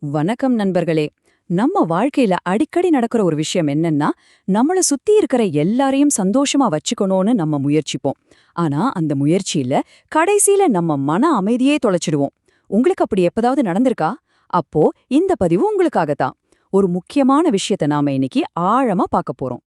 வணக்கம் நண்பர்களே. நம்ம வாழ்க்கையில அடிக்கடி நடக்கிற ஒரு விஷயம் என்னன்னா நம்மள சுத்தி இருக்கிற எல்லாரையும் சந்தோஷமா வச்சுக்கணும்னு நம்ம முயற்சிப்போம். ஆனா அந்த முயற்சியில கடைசியில நம்ம மன அமைதியே தொலைச்சிடுவோம். உங்களுக்கு அப்படி எப்பதாவது நடந்திருக்கா? அப்போ இந்த பதிவு உங்களுக்காகத்தான். ஒரு முக்கியமான விஷயத்த நாம இன்னைக்கு ஆழமா பார்க்க போறோம்.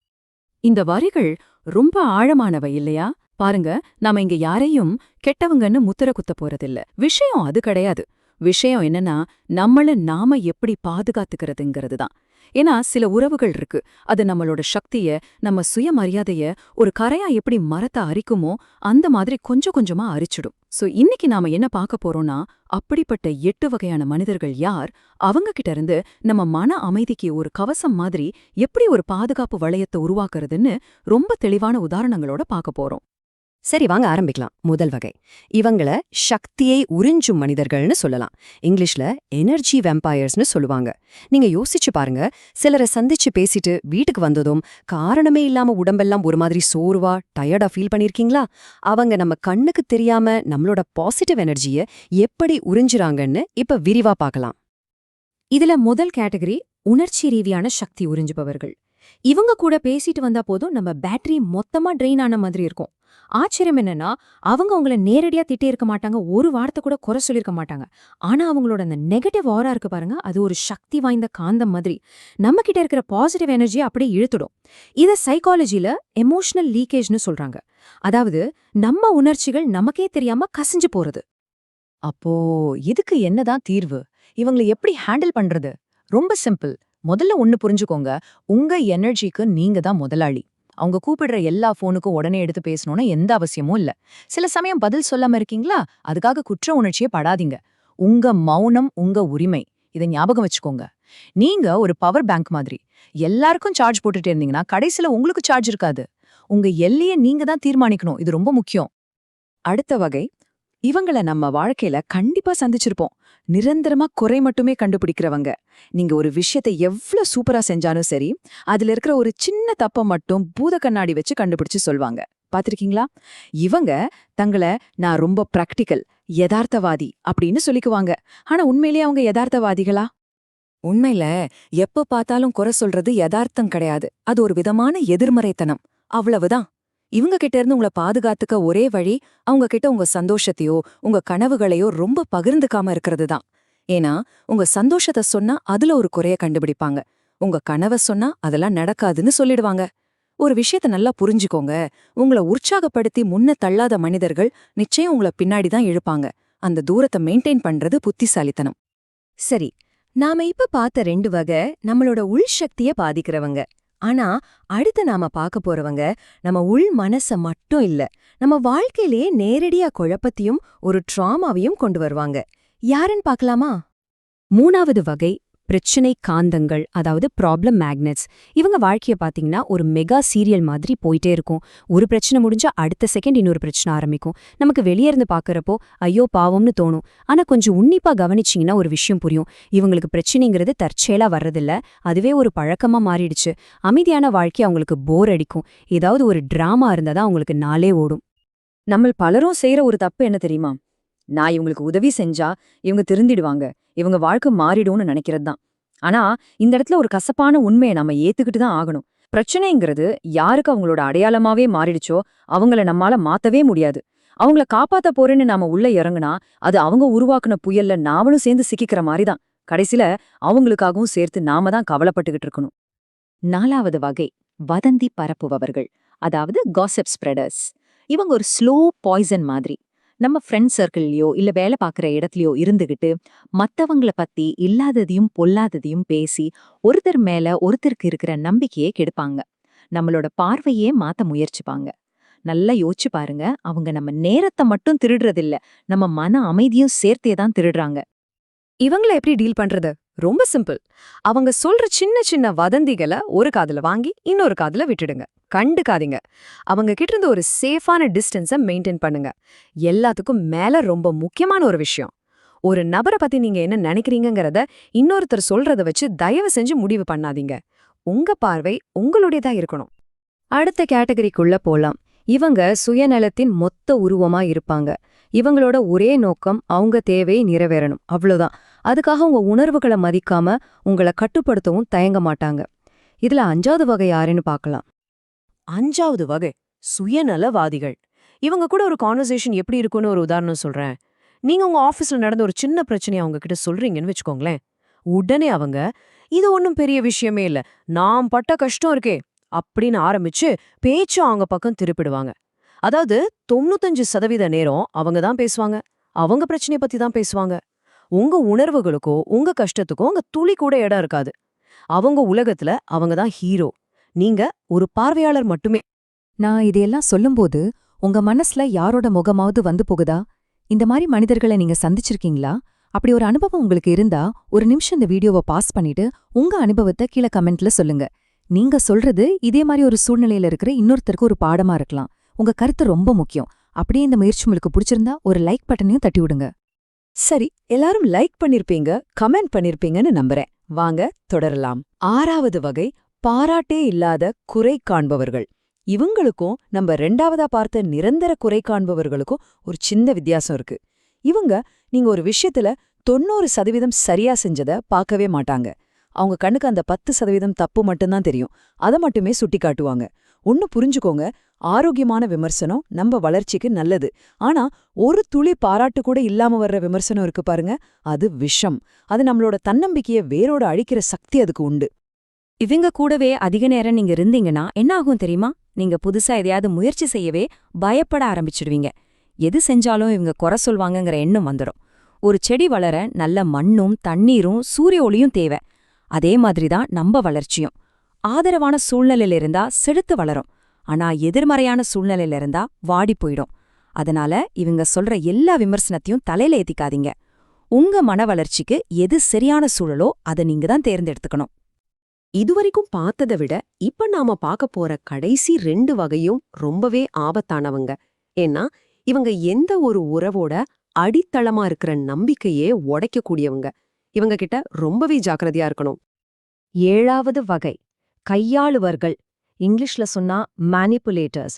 இந்த வரிகள் ரொம்ப ஆழமானவை இல்லையா? பாருங்க நாம இங்க யாரையும் கெட்டவங்கன்னு முத்திர குத்த போறதில்ல. விஷயம் அது கிடையாது. விஷயம் என்னன்னா நம்மள நாம எப்படி பாதுகாத்துக்கிறதுங்கிறது தான் ஏன்னா சில உறவுகள் இருக்கு. அது நம்மளோட சக்திய நம்ம சுயமரியாதைய ஒரு கரையா எப்படி மரத்தை அரிக்குமோ அந்த மாதிரி கொஞ்சம் கொஞ்சமா அரிச்சிடும். சோ இன்னைக்கு நாம என்ன பார்க்க போறோம்னா அப்படிப்பட்ட எட்டு வகையான மனிதர்கள் யார்? அவங்க கிட்ட இருந்து நம்ம மன அமைதிக்கு ஒரு கவசம் மாதிரி எப்படி ஒரு பாதுகாப்பு வளையத்தை உருவாக்குறதுன்னு ரொம்ப தெளிவான உதாரணங்களோட பார்க்க போறோம். சரி வாங்க ஆரம்பிக்கலாம். முதல் வகை. இவங்கள சக்தியை உறிஞ்சும் மனிதர்கள்னு சொல்லலாம். இங்கிலீஷ்ல எனர்ஜி வெம்பயர்ஸ்னு சொல்லுவாங்க. நீங்க யோசிச்சு பாருங்க. சிலரை சந்திச்சு பேசிட்டு வீட்டுக்கு வந்ததும் காரணமே இல்லாம உடம்பெல்லாம் ஒரு மாதிரி சோர்வா டயர்டா ஃபீல் பண்ணிருக்கீங்களா? அவங்க நம்ம கண்ணுக்கு தெரியாம நம்மளோட பாசிட்டிவ் எனர்ஜிய எப்படி உறிஞ்சுறாங்கன்னு இப்ப விரிவா பார்க்கலாம். இதுல முதல் கேட்டகரி உணர்ச்சி ரீதியான சக்தி உறிஞ்சுபவர்கள். இவங்க கூட பேசிட்டு வந்தா போதும் நம்ம பேட்டரி மொத்தமா ட்ரெயின் ஆன மாதிரி இருக்கும். ஆச்சரியம் என்னன்னா அவங்க உங்களை நேரடியா திட்டே இருக்க மாட்டாங்க ஒரு வார்த்தை கூட குறை சொல்லியிருக்க மாட்டாங்க. ஆனா அவங்களோட அந்த நெகட்டிவ் ஓரா இருக்கு பாருங்க அது ஒரு சக்தி வாய்ந்த காந்தம் மாதிரி. நம்ம கிட்ட இருக்கிற பாசிட்டிவ் எனர்ஜியை அப்படியே இழுத்துடும். இத சைக்காலஜில எமோஷனல் லீக்கேஜ்னு சொல்றாங்க. அதாவது நம்ம உணர்ச்சிகள் நமக்கே தெரியாம கசிஞ்சு போறது. அப்போ இதுக்கு என்னதான் தீர்வு? இவங்களை எப்படி ஹேண்டில் பண்றது? ரொம்ப சிம்பிள் முதல்ல ஒன்னு புரிஞ்சுக்கோங்க உங்க எனர்ஜிக்கு நீங்க தான் முதலாளி. அவங்க கூப்பிடுற எல்லா ஃபோனுக்கும் உடனே எடுத்து பேசணும்னு எந்த அவசியமும் இல்ல. சில சமயம் பதில் சொல்லாம இருக்கீங்களா? அதுக்காக குற்ற உணர்ச்சியே படாதீங்க. உங்க மௌனம் உங்க உரிமை. இதை ஞாபகம் வச்சுக்கோங்க. நீங்க ஒரு பவர் பேங்க் மாதிரி எல்லாருக்கும் சார்ஜ் போட்டுட்டு இருந்தீங்கன்னா கடைசில உங்களுக்கு சார்ஜ் இருக்காது. உங்க எல்லைய நீங்க தான் தீர்மானிக்கணும். இது ரொம்ப முக்கியம். அடுத்த வகை இவங்கள நம்ம வாழ்க்கையில கண்டிப்பா சந்திச்சிருப்போம். நிரந்தரமா குறை மட்டுமே கண்டுபிடிக்கிறவங்க. நீங்க ஒரு விஷயத்தை எவ்ளோ சூப்பரா செஞ்சாலும் சரி அதுல இருக்கிற ஒரு சின்ன தப்ப மட்டும் பூத கண்ணாடி வச்சு கண்டுபிடிச்சு சொல்வாங்க. பாத்திருக்கீங்களா? இவங்க தங்களை நான் ரொம்ப பிராக்டிக்கல் யதார்த்தவாதி அப்படின்னு சொல்லிக்குவாங்க. ஆனா உண்மையிலேயே அவங்க யதார்த்தவாதிகளா? உண்மையில எப்ப பார்த்தாலும் குறை சொல்றது யதார்த்தம் கிடையாது. அது ஒரு விதமான எதிர்மறைத்தனம். அவ்வளவுதான். இவங்க கிட்ட இருந்து உங்களை பாதுகாத்துக்க ஒரே வழி அவங்க கிட்ட உங்க சந்தோஷத்தையோ உங்க கனவுகளையோ ரொம்ப பகிர்ந்துக்காம இருக்கிறது தான் ஏன்னா உங்க சந்தோஷத்தை சொன்னா அதுல ஒரு குறைய கண்டுபிடிப்பாங்க. உங்க கனவை சொன்னா அதெல்லாம் நடக்காதுன்னு சொல்லிடுவாங்க. ஒரு விஷயத்த நல்லா புரிஞ்சுக்கோங்க. உங்களை உற்சாகப்படுத்தி முன்ன தள்ளாத மனிதர்கள் நிச்சயம் உங்களை பின்னாடி தான் இழுப்பாங்க. அந்த தூரத்தை மெயின்டைன் பண்றது புத்திசாலித்தனம். சரி நாம இப்ப பார்த்த ரெண்டு வகை நம்மளோட உள் சக்திய பாதிக்கிறவங்க. ஆனா அடுத்து நாம பார்க்க போறவங்க நம்ம உள் மனச மட்டும் இல்ல நம்ம வாழ்க்கையிலேயே நேரடியா குழப்பத்தையும் ஒரு ட்ராமாவையும் கொண்டு வருவாங்க. யாருன்னு பார்க்கலாமா? மூணாவது வகை பிரச்சனை காந்தங்கள் அதாவது ப்ராப்ளம் மேக்னெட்ஸ் இவங்க வாழ்க்கைய பாத்தீங்கன்னா ஒரு மெகா சீரியல் மாதிரி போயிட்டே இருக்கும். ஒரு பிரச்சனை முடிஞ்சா அடுத்த செகண்ட் இன்னொரு பிரச்சனை ஆரம்பிக்கும். நமக்கு வெளியே இருந்து பாக்குறப்போ ஐயோ பாவம்னு தோணும். ஆனா கொஞ்சம் உன்னிப்பா கவனிச்சிங்கன்னா ஒரு விஷயம் புரியும். இவங்களுக்கு பிரச்சனைங்கிறது தற்செயலா வர்றதில்ல. அதுவே ஒரு பழக்கமா மாறிடுச்சு. அமைதியான வாழ்க்கை அவங்களுக்கு போர் அடிக்கும். ஏதாவது ஒரு ட்ராமா இருந்தால் தான் அவங்களுக்கு நாளே ஓடும். நம்ம பலரும் செய்கிற ஒரு தப்பு என்ன தெரியுமா? நான் இவங்களுக்கு உதவி செஞ்சா இவங்க திருந்திடுவாங்க. இவங்க வாழ்க்கை மாறிடும்னு நினைக்கிறது தான் ஆனா இந்த இடத்துல ஒரு கசப்பான உண்மையை நம்ம ஏத்துக்கிட்டு தான் ஆகணும். பிரச்சனைங்கிறது யாருக்கு அவங்களோட அடையாளமாவே மாறிடுச்சோ அவங்கள நம்மால மாத்தவே முடியாது. அவங்கள காப்பாத்த போறேன்னு நாம உள்ள இறங்குனா அது அவங்க உருவாக்குன புயல்ல நாமளும் சேர்ந்து சிக்கிக்கிற மாதிரி தான் கடைசில அவங்களுக்காகவும் சேர்த்து நாம தான் கவலைப்பட்டுக்கிட்டு இருக்கணும். நாலாவது வகை வதந்தி பரப்புபவர்கள். அதாவது காசப் ஸ்ப்ரெடர்ஸ் இவங்க ஒரு ஸ்லோ பாய்சன் மாதிரி. நம்ம ஃப்ரெண்ட் சர்க்கிள்லயோ இல்ல வேலை பார்க்குற இடத்துலயோ இருந்துகிட்டு மத்தவங்கள பத்தி இல்லாததையும் பொல்லாததையும் பேசி ஒருத்தர் மேல ஒருத்தருக்கு இருக்கிற நம்பிக்கையே கெடுப்பாங்க. நம்மளோட பார்வையே மாத்த முயற்சிப்பாங்க. நல்லா யோசிச்சு பாருங்க அவங்க நம்ம நேரத்தை மட்டும் திருடுறதில்ல நம்ம மன அமைதியும் சேர்த்தே தான் திருடுறாங்க. இவங்கள எப்படி டீல் பண்றது? ரொம்ப சிம்பிள். அவங்க சொல்ற சின்ன சின்ன வதந்திகளை ஒரு காதுல வாங்கி இன்னொரு காதுல விட்டுடுங்க. கண்டுக்காதீங்க. அவங்க கிட்ட இருந்து ஒரு சேஃபான டிஸ்டன்ஸை மெயின்டைன் பண்ணுங்க. எல்லாத்துக்கும் மேல ரொம்ப முக்கியமான ஒரு விஷயம். ஒரு நபரை பத்தி நீங்க என்ன நினைக்கிறீங்கிறத இன்னொருத்தர் சொல்றத வச்சு தயவு செஞ்சு முடிவு பண்ணாதீங்க. உங்க பார்வை உங்களுடையதா இருக்கணும். அடுத்த கேட்டகரிக்குள்ள போலாம். இவங்க சுயநலத்தின் மொத்த உருவமா இருப்பாங்க. இவங்களோட ஒரே நோக்கம் அவங்க தேவையை நிறைவேறணும். அவ்வளோதான் அதுக்காக உங்க உணர்வுகளை மதிக்காம உங்களை கட்டுப்படுத்தவும் தயங்க மாட்டாங்க. இதுல அஞ்சாவது வகை யாருன்னு பார்க்கலாம். அஞ்சாவது வகை சுயநலவாதிகள். இவங்க கூட ஒரு கான்வர்சேஷன் எப்படி இருக்கும்னு ஒரு உதாரணம் சொல்றேன். நீங்க உங்க ஆஃபீஸ்ல நடந்த ஒரு சின்ன பிரச்சனையை அவங்க கிட்ட சொல்றீங்கன்னு வச்சுக்கோங்களேன். உடனே அவங்க இது ஒன்றும் பெரிய விஷயமே இல்ல. நாம் பட்ட கஷ்டம் இருக்கே அப்படின்னு ஆரம்பிச்சு பேச்சும் அவங்க பக்கம் திருப்பிடுவாங்க. அதாவது தொண்ணூத்தஞ்சு சதவீத நேரம் அவங்க தான் பேசுவாங்க. அவங்க பிரச்சனைய பத்தி தான் பேசுவாங்க. உங்க உணர்வுகளுக்கோ உங்க கஷ்டத்துக்கோ அங்க துளி கூட இடம் இருக்காது. அவங்க உலகத்துல அவங்க தான் ஹீரோ நீங்க ஒரு பார்வையாளர் மட்டுமே. நான் இதையெல்லாம் சொல்லும்போது உங்க மனசுல யாரோட முகமாவது வந்து போகுதா? இந்த மாதிரி மனிதர்களை நீங்க சந்திச்சிருக்கீங்களா? அப்படி ஒரு அனுபவம் உங்களுக்கு இருந்தா ஒரு நிமிஷம் இந்த வீடியோவை பாஸ் பண்ணிட்டு உங்க அனுபவத்தை கீழே கமெண்ட்ல சொல்லுங்க. நீங்க சொல்றது இதே மாதிரி ஒரு சூழ்நிலையில இருக்கிற இன்னொருத்தருக்கு ஒரு பாடமா இருக்கலாம். உங்க கருத்து ரொம்ப முக்கியம். அப்படியே இந்த முயற்சி உங்களுக்கு பிடிச்சிருந்தா ஒரு லைக் பட்டனையும் தட்டி விடுங்க சரி எல்லாரும் லைக் பண்ணிருப்பீங்க கமெண்ட் பண்ணிருப்பீங்கன்னு நம்புறேன். வாங்க தொடரலாம். ஆறாவது வகை பாராட்டே இல்லாத குறை காண்பவர்கள். இவங்களுக்கும் நம்ம ரெண்டாவதா பார்த்த நிரந்தர குறை காண்பவர்களுக்கும் ஒரு சின்ன வித்தியாசம் இருக்கு. இவங்க நீங்க ஒரு விஷயத்துல தொண்ணூறு சதவீதம் சரியா செஞ்சத பார்க்கவே மாட்டாங்க. அவங்க கண்ணுக்கு அந்த பத்து சதவீதம் தப்பு மட்டும்தான் தெரியும். அதை மட்டுமே சுட்டி காட்டுவாங்க ஒன்னு புரிஞ்சுக்கோங்க. ஆரோக்கியமான விமர்சனம் நம்ம வளர்ச்சிக்கு நல்லது. ஆனா ஒரு துளி பாராட்டு கூட இல்லாம வர்ற விமர்சனம் இருக்கு பாருங்க. அது விஷம். அது நம்மளோட தன்னம்பிக்கைய வேரோட அழிக்கிற சக்தி அதுக்கு உண்டு. இவங்க கூடவே அதிக நேரம் நீங்க இருந்தீங்கன்னா என்ன ஆகும் தெரியுமா? நீங்க புதுசா எதையாவது முயற்சி செய்யவே பயப்பட ஆரம்பிச்சிடுவீங்க. எது செஞ்சாலும் இவங்க குறை சொல்வாங்கங்கிற எண்ணம் வந்துடும் ஒரு செடி வளர நல்ல மண்ணும் தண்ணீரும் சூரிய ஒளியும் தேவை. அதே மாதிரி தான் நம்ம வளர்ச்சியும். ஆதரவான சூழ்நிலையில இருந்தா செழுத்து வளரும். ஆனா எதிர்மறையான சூழ்நிலையில இருந்தா வாடி போயிடும். அதனால இவங்க சொல்ற எல்லா விமர்சனத்தையும் தலையில ஏத்திக்காதீங்க. உங்க மன வளர்ச்சிக்கு எது சரியான சூழலோ அதை நீங்க தான் தேர்ந்தெடுத்துக்கணும். இதுவரைக்கும் பார்த்ததை விட இப்ப நாம பார்க்க போற கடைசி ரெண்டு வகையும் ரொம்பவே ஆபத்தானவங்க. ஏன்னா இவங்க எந்த ஒரு உறவோட அடித்தளமா இருக்கிற நம்பிக்கையே உடைக்கக்கூடியவங்க. இவங்க கிட்ட ரொம்பவே ஜாக்கிரதையா இருக்கணும். ஏழாவது வகை. கையாளுவர்கள். இங்கிலீஷ்ல சொன்னா மேனிப்புலேட்டர்ஸ்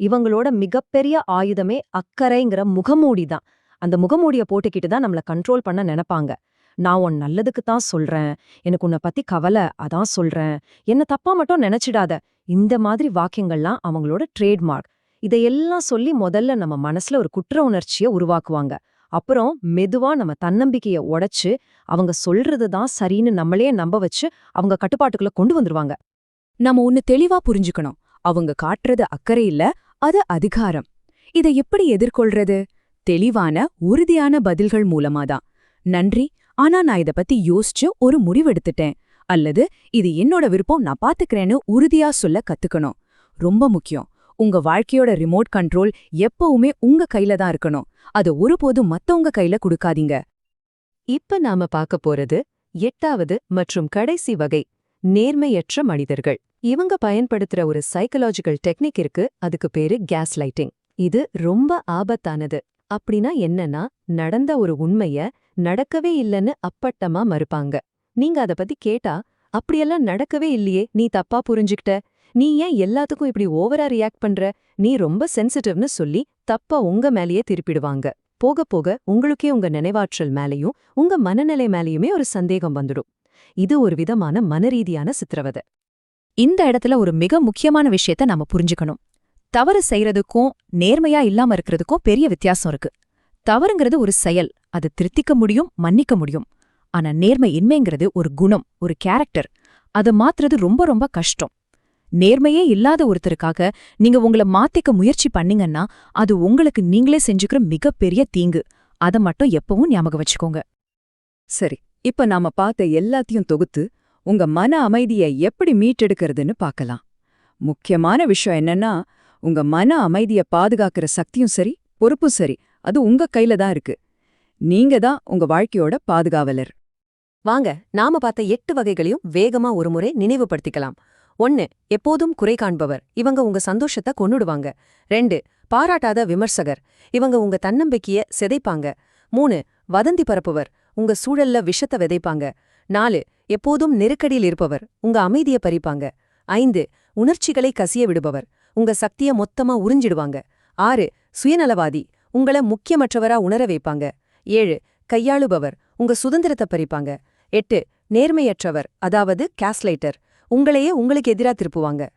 இவங்களோட மிகப்பெரிய ஆயுதமே அக்கறைங்கிற முகமூடி தான் அந்த முகமூடிய போட்டுக்கிட்டு தான் நம்மள கண்ட்ரோல் பண்ண நினைப்பாங்க. நான் உன் நல்லதுக்கு தான் சொல்றேன். எனக்கு உன்னை பத்தி கவலை அதான் சொல்றேன். என்ன தப்பா மட்டும் நினைச்சிடாத. இந்த மாதிரி வாக்கியங்கள்லாம் அவங்களோட ட்ரேட்மார்க் இதையெல்லாம் சொல்லி முதல்ல நம்ம மனசுல ஒரு குற்ற உணர்ச்சிய உருவாக்குவாங்க. அப்புறம் மெதுவா நம்ம தன்னம்பிக்கைய உடைச்சு அவங்க சொல்றது தான் சரின்னு நம்மளே நம்ப வச்சு அவங்க கட்டுப்பாட்டுக்குள்ள கொண்டு வந்துருவாங்க. நம்ம ஒன்னு தெளிவா புரிஞ்சுக்கணும். அவங்க காட்டுறது அக்கறை இல்ல அது அதிகாரம். இதை எப்படி எதிர்கொள்றது? தெளிவான உறுதியான பதில்கள் மூலமாதான். நன்றி. ஆனா நான் இத பத்தி யோசிச்சு ஒரு முடிவெடுத்துட்டேன். அல்லது இது என்னோட விருப்பம் நான் பாத்துக்கிறேன்னு உறுதியா சொல்ல கத்துக்கணும். ரொம்ப முக்கியம். உங்க வாழ்க்கையோட ரிமோட் கண்ட்ரோல் எப்பவுமே உங்க கையில தான் இருக்கணும். அது ஒருபோதும் மத்தவங்க கையில கொடுக்காதீங்க. இப்ப நாம பார்க்க போறது எட்டாவது மற்றும் கடைசி வகை நேர்மையற்ற மனிதர்கள். இவங்க பயன்படுத்துற ஒரு சைக்கலாஜிக்கல் டெக்னிக் இருக்கு அதுக்கு பேரு கேஸ் லைட்டிங் இது ரொம்ப ஆபத்தானது. அப்படின்னா என்னன்னா நடந்த ஒரு உண்மைய நடக்கவே இல்லைன்னு அப்பட்டமா மறுப்பாங்க. நீங்க அத பத்தி கேட்டா அப்படியெல்லாம் நடக்கவே இல்லையே நீ தப்பா புரிஞ்சுக்கிட்ட. நீ ஏன் எல்லாத்துக்கும் இப்படி ஓவரா ரியாக்ட் பண்ற? நீ ரொம்ப சென்சிட்டிவ்னு சொல்லி தப்பா உங்க மேலேயே திருப்பிடுவாங்க. போக போக உங்களுக்கே உங்க நினைவாற்றல் மேலேயும் உங்க மனநிலை மேலேயுமே ஒரு சந்தேகம் வந்துடும். இது ஒரு விதமான மனரீதியான சித்திரவதை. இந்த இடத்துல ஒரு மிக முக்கியமான விஷயத்த நாம புரிஞ்சுக்கணும். தவறு செய்யறதுக்கும் நேர்மையா இல்லாம இருக்கிறதுக்கும் பெரிய வித்தியாசம் இருக்கு. தவறுங்கிறது ஒரு செயல். அது திருத்திக்க முடியும் மன்னிக்க முடியும். ஆனா நேர்மை இன்மைங்கிறது ஒரு குணம் ஒரு கேரக்டர் அதை மாத்துறது ரொம்ப ரொம்ப கஷ்டம். நேர்மையே இல்லாத ஒருத்தருக்காக நீங்க உங்கள மாத்திக்க முயற்சி பண்ணீங்கன்னா அது உங்களுக்கு நீங்களே செஞ்சுக்கிற மிகப்பெரிய தீங்கு. அதை மட்டும் எப்பவும் ஞாபகம் வச்சுக்கோங்க. சரி இப்ப நாம பார்த்த எல்லாத்தையும் தொகுத்து உங்க மன அமைதியை எப்படி மீட்டெடுக்கிறதுன்னு பார்க்கலாம். முக்கியமான விஷயம் என்னன்னா உங்க மன அமைதிய பாதுகாக்கிற சக்தியும் சரி பொறுப்பும் சரி அது உங்க கையில தான் இருக்கு. நீங்க தான் உங்க வாழ்க்கையோட பாதுகாவலர். வாங்க நாம பார்த்த எட்டு வகைகளையும் வேகமா ஒருமுறை நினைவுபடுத்திக்கலாம். ஒன்னு எப்போதும் குறை காண்பவர். இவங்க உங்க சந்தோஷத்தை கொன்னுடுவாங்க. ரெண்டு பாராட்டாத விமர்சகர். இவங்க உங்க தன்னம்பிக்கைய சிதைப்பாங்க. மூணு வதந்தி பரப்புவர். உங்க சூழல்ல விஷத்தை விதைப்பாங்க. நாலு எப்போதும் நெருக்கடியில் இருப்பவர். உங்க அமைதிய பறிப்பாங்க. ஐந்து உணர்ச்சிகளை கசிய விடுபவர். உங்க சக்திய மொத்தமா உறிஞ்சிடுவாங்க. ஆறு சுயநலவாதி. உங்கள முக்கியமற்றவரா உணர வைப்பாங்க. ஏழு கையாளுபவர். உங்க சுதந்திரத்தை பறிப்பாங்க. எட்டு நேர்மையற்றவர். அதாவது கேஸ்லைட்டர் உங்களையே உங்களுக்கு எதிரா திருப்புவாங்க.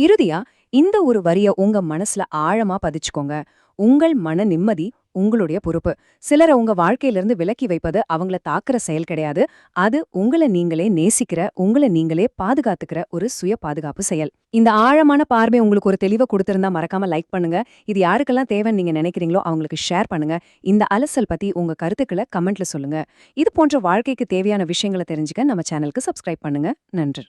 இறுதியா இந்த ஒரு வரிய உங்க மனசுல ஆழமா பதிச்சுக்கோங்க. உங்கள் மன நிம்மதி உங்களுடைய பொறுப்பு. சிலரை உங்க வாழ்க்கையிலிருந்து விலக்கி வைப்பது அவங்கள தாக்குற செயல் கிடையாது. அது உங்களை நீங்களே நேசிக்கிற உங்களை நீங்களே பாதுகாத்துக்கிற ஒரு சுய பாதுகாப்பு செயல். இந்த ஆழமான பார்வை உங்களுக்கு ஒரு தெளிவை கொடுத்திருந்தா மறக்காம லைக் பண்ணுங்க. இது யாருக்கெல்லாம் தேவைன்னு நீங்க நினைக்கிறீங்களோ அவங்களுக்கு ஷேர் பண்ணுங்க. இந்த அலசல் பத்தி உங்க கருத்துக்களை கமெண்ட்ல சொல்லுங்க. இது போன்ற வாழ்க்கைக்கு தேவையான விஷயங்களை தெரிஞ்சுக்க நம்ம சேனலுக்கு சப்ஸ்கிரைப் பண்ணுங்க. நன்றி.